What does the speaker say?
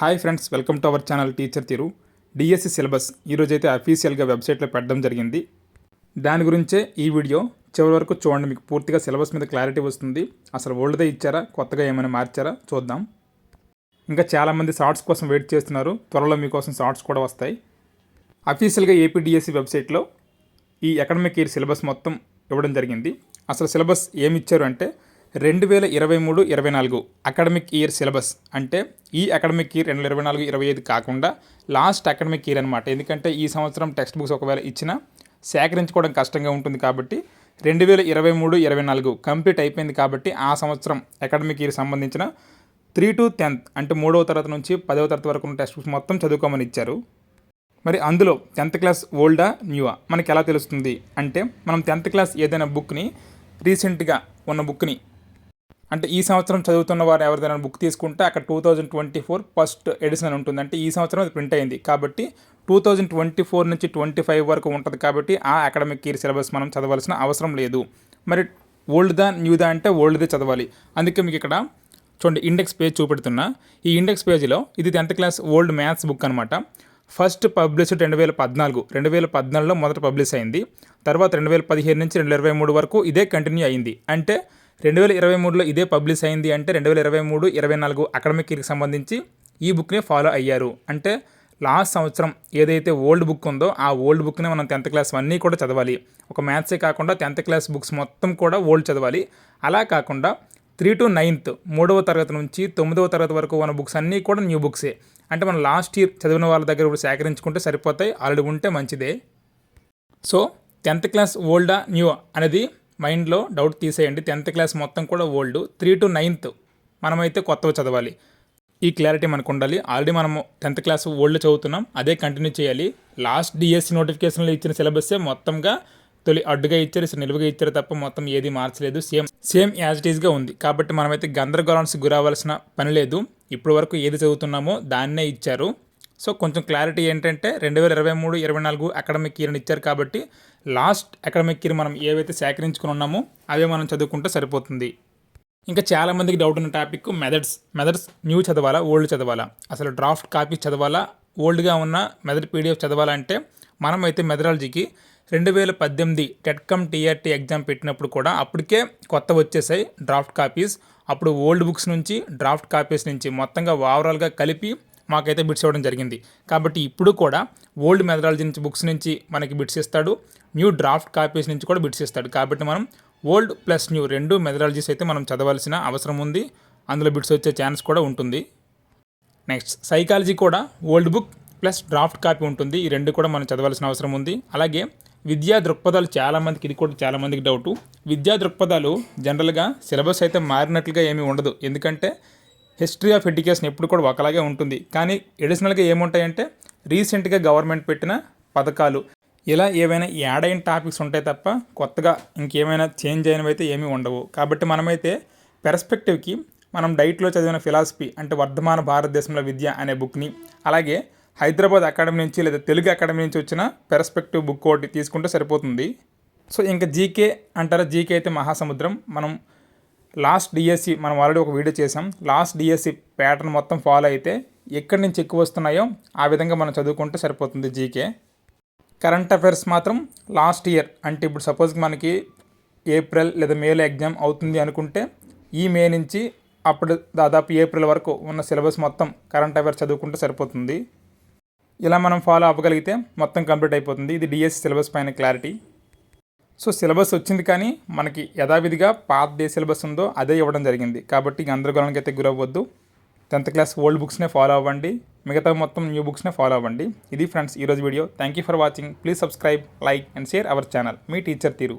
Hi friends welcome to our channel teacher తీరు. DSC syllabus ఈరోజు అయితే అఫీషియల్గా వెబ్సైట్లో పెట్టడం జరిగింది. దాని గురించే ఈ వీడియో చివరి వరకు చూడండి మీకు పూర్తిగా సిలబస్ మీద క్లారిటీ వస్తుంది. అసలు ఓల్డ్దే ఇచ్చారా కొత్తగా ఏమైనా మార్చారా చూద్దాం. ఇంకా చాలామంది షార్ట్స్ కోసం వెయిట్ చేస్తున్నారు త్వరలో మీకోసం షార్ట్స్ కూడా వస్తాయి. అఫీషియల్గా ఏపీడిఎస్సి వెబ్సైట్లో ఈ అకాడమిక్ ఇయర్ సిలబస్ మొత్తం ఇవ్వడం జరిగింది. అసలు సిలబస్ ఏమి ఇచ్చారు అంటే రెండు వేల ఇరవై మూడు ఇరవై నాలుగు అకాడమిక్ ఇయర్ సిలబస్ అంటే ఈ అకాడమిక్ ఇయర్ రెండు వేల ఇరవై నాలుగు ఇరవై ఐదు కాకుండా లాస్ట్ అకాడమిక్ ఇయర్ అనమాట ఎందుకంటే ఈ సంవత్సరం టెక్స్ట్ బుక్స్ ఒకవేళ ఇచ్చినా సేకరించుకోవడం కష్టంగా ఉంటుంది కాబట్టి రెండు వేల ఇరవై మూడు ఇరవై నాలుగు కంప్లీట్ అయిపోయింది కాబట్టి ఆ సంవత్సరం అకాడమిక్ ఇయర్ సంబంధించిన త్రీ టు టెన్త్ అంటే మూడవ తరగతి నుంచి పదవ తరగతి వరకు ఉన్న టెక్స్ట్ బుక్స్ మొత్తం చదువుకోమని ఇచ్చారు. మరి అందులో టెన్త్ క్లాస్ ఓల్డా న్యూవా మనకి ఎలా తెలుస్తుంది? అంటే మనం టెన్త్ క్లాస్ ఏదైనా బుక్ని రీసెంట్గా ఉన్న బుక్ని అంటే ఈ సంవత్సరం చదువుతున్న వారు ఎవరిదైనా బుక్ తీసుకుంటే అక్కడ two thousand twenty four first edition ఉంటుంది. అంటే ఈ సంవత్సరం అది ప్రింట్ అయింది. కాబట్టి టూ థౌజండ్ ట్వంటీ ఫోర్ నుంచి ట్వంటీ ఫైవ్ వరకు ఉంటుంది కాబట్టి ఆ అకాడమిక్ ఇయర్ సిలబస్ మనం చదవాల్సిన అవసరం లేదు. మరి ఓల్డ్దా న్యూదా అంటే ఓల్డ్దే చదవాలి. అందుకే మీకు ఇక్కడ చూడండి ఇండెక్స్ పేజ్ చూపెడుతున్నా. ఈ ఇండెక్స్ పేజీలో ఇది tenth class old maths book అనమాట ఫస్ట్ పబ్లిష్డ్ రెండు వేల పద్నాలుగు. రెండు వేల పద్నాలుగులో మొదట పబ్లిష్ అయింది. తర్వాత రెండు వేల పదిహేను నుంచి రెండు వేల ఇరవై మూడు వరకు ఇదే కంటిన్యూ అయింది. అంటే రెండు వేల ఇరవై మూడులో ఇదే పబ్లిష్ అయింది అంటే రెండు వేల ఇరవై మూడు ఇరవై నాలుగు అకాడమిక్ ఇయర్కి సంబంధించి ఈ బుక్నే ఫాలో అయ్యారు. అంటే లాస్ట్ సంవత్సరం ఏదైతే ఓల్డ్ బుక్ ఉందో ఆ ఓల్డ్ బుక్నే మనం టెన్త్ క్లాస్ అన్నీ కూడా చదవాలి. ఒక మ్యాథ్సే కాకుండా టెన్త్ క్లాస్ బుక్స్ మొత్తం కూడా ఓల్డ్ చదవాలి. అలా కాకుండా త్రీ టు నైన్త్ మూడవ తరగతి నుంచి తొమ్మిదవ తరగతి వరకు ఉన్న బుక్స్ అన్నీ కూడా న్యూ బుక్సే. అంటే మనం లాస్ట్ ఇయర్ చదివిన వాళ్ళ దగ్గర కూడా సేకరించుకుంటే సరిపోతాయి ఆల్రెడీ ఉంటే మంచిదే. సో టెన్త్ క్లాస్ ఓల్డా న్యూ అనేది మైండ్లో డౌట్ తీసేయండి. టెన్త్ క్లాస్ మొత్తం కూడా ఓల్డ్. త్రీ టు నైన్త్ మనమైతే కొత్తవి చదవాలి. ఈ క్లారిటీ మనకు ఉండాలి ఆల్రెడీ మనము టెన్త్ క్లాస్ ఓల్డ్ చదువుతున్నాం. అదే కంటిన్యూ చేయాలి. లాస్ట్ డిఎస్సి నోటిఫికేషన్లో ఇచ్చిన సిలబస్సే మొత్తంగా తొలి అడ్డుగా ఇచ్చారు. నిలువుగా ఇచ్చారు తప్ప మొత్తం ఏది మార్చలేదు. సేమ్ సేమ్ యాజ్ ఇట్ ఈస్గా ఉంది. కాబట్టి మనమైతే గందరగోళానికి గురవ్వాల్సిన పని లేదు. ఇప్పటి వరకు ఏది చదువుతున్నామో దాన్నే ఇచ్చారు. సో కొంచెం క్లారిటీ ఏంటంటే రెండు వేల ఇరవై మూడు ఇరవై నాలుగు అకాడమిక్ ఇయర్ని ఇచ్చారు కాబట్టి లాస్ట్ అకాడమిక్ ఇయర్ మనం ఏవైతే సేకరించుకుని ఉన్నామో అవే మనం చదువుకుంటే సరిపోతుంది. ఇంకా చాలామందికి డౌట్ ఉన్న టాపిక్ మెథడ్స్ మెథడ్స్ న్యూ చదవాలా ఓల్డ్ చదవాలా? అసలు డ్రాఫ్ట్ కాపీ చదవాలా? ఓల్డ్గా ఉన్న మెథడ్ పీడిఎఫ్ చదవాలా అంటే మనం అయితే మెథడాలజీకి రెండు వేల పద్దెనిమిది టెట్కమ్ టీఆర్టీ ఎగ్జామ్ పెట్టినప్పుడు కూడా అప్పటికే కొత్త వచ్చేసాయి డ్రాఫ్ట్ కాపీస్ అప్పుడు ఓల్డ్ బుక్స్ నుంచి డ్రాఫ్ట్ కాపీస్ నుంచి మొత్తంగా ఓవరాల్గా కలిపి మాకైతే బిట్స్ ఇవ్వడం జరిగింది. కాబట్టి ఇప్పుడు కూడా ఓల్డ్ మెథడాలజీ నుంచి బుక్స్ నుంచి మనకి బిట్స్ ఇస్తాడు. న్యూ డ్రాఫ్ట్ కాపీస్ నుంచి కూడా బిట్స్ ఇస్తాడు. కాబట్టి మనం ఓల్డ్ ప్లస్ న్యూ రెండు మెథడాలజీస్ అయితే మనం చదవాల్సిన అవసరం ఉంది. అందులో బిట్స్ వచ్చే ఛాన్స్ కూడా ఉంటుంది. నెక్స్ట్ సైకాలజీ కూడా old book plus draft copy ఉంటుంది. ఈ రెండు కూడా మనం చదవాల్సిన అవసరం ఉంది. అలాగే విద్యా దృక్పథాలు చాలామందికి ఇది కూడా చాలామందికి డౌటు. విద్యా దృక్పథాలు జనరల్గా సిలబస్ అయితే మారినట్లుగా ఏమీ ఉండదు. ఎందుకంటే హిస్టరీ ఆఫ్ ఎడ్యుకేషన్ ఎప్పుడు కూడా ఒకలాగే ఉంటుంది. కానీ ఎడిషనల్గా ఏముంటాయంటే రీసెంట్గా గవర్నమెంట్ పెట్టిన పథకాలు. ఇలా ఏవైనా యాడ్ అయిన టాపిక్స్ ఉంటాయి తప్ప కొత్తగా ఇంకేమైనా చేంజ్ అయినవి అయితే ఏమీ ఉండవు. కాబట్టి మనమైతే పెర్స్పెక్టివ్కి మనం డైట్లో చదివిన ఫిలాసఫీ అంటే వర్ధమాన భారతదేశంలో విద్య అనే బుక్ని అలాగే హైదరాబాద్ అకాడమీ నుంచి లేదా తెలుగు అకాడమీ నుంచి వచ్చిన పెర్స్పెక్టివ్ బుక్ ఒకటి తీసుకుంటే సరిపోతుంది. సో ఇంకా జీకే అంటారా? జీకే అయితే మహాసముద్రం. మనం లాస్ట్ డిఎస్సి మనం ఆల్రెడీ ఒక వీడియో చేసాం లాస్ట్ డిఎస్సి ప్యాటర్న్ మొత్తం ఫాలో అయితే ఎక్కడి నుంచి ఎక్కువ వస్తున్నాయో ఆ విధంగా మనం చదువుకుంటే సరిపోతుంది జీకే కరెంట్ అఫైర్స్ మాత్రం లాస్ట్ ఇయర్ అంటే ఇప్పుడు సపోజ్ మనకి ఏప్రిల్ లేదా మేలో ఎగ్జామ్ అవుతుంది అనుకుంటే ఈ మే నుంచి అప్పుడు దాదాపు ఏప్రిల్ వరకు ఉన్న సిలబస్ మొత్తం కరెంట్ అఫైర్స్ చదువుకుంటే సరిపోతుంది. ఇలా మనం ఫాలో అవ్వగలిగితే మొత్తం కంప్లీట్ అయిపోతుంది. ఇది డిఎస్సి సిలబస్ పైన క్లారిటీ సో సిలబస్ వచ్చింది కానీ మనకి యథావిధిగా పాత డే సిలబస్ ఉందో అదే ఇవ్వడం జరిగింది. కాబట్టి గందరగోళానికి అయితే గురవ్వద్దు. టెన్త్ క్లాస్ ఓల్డ్ బుక్స్నే ఫాలో అవ్వండి. మిగతా మొత్తం న్యూ బుక్స్నే ఫాలో అవ్వండి. ఇది ఫ్రెండ్స్ ఈరోజు video. Thank you for watching please subscribe like and share our channel me teacher తీరు.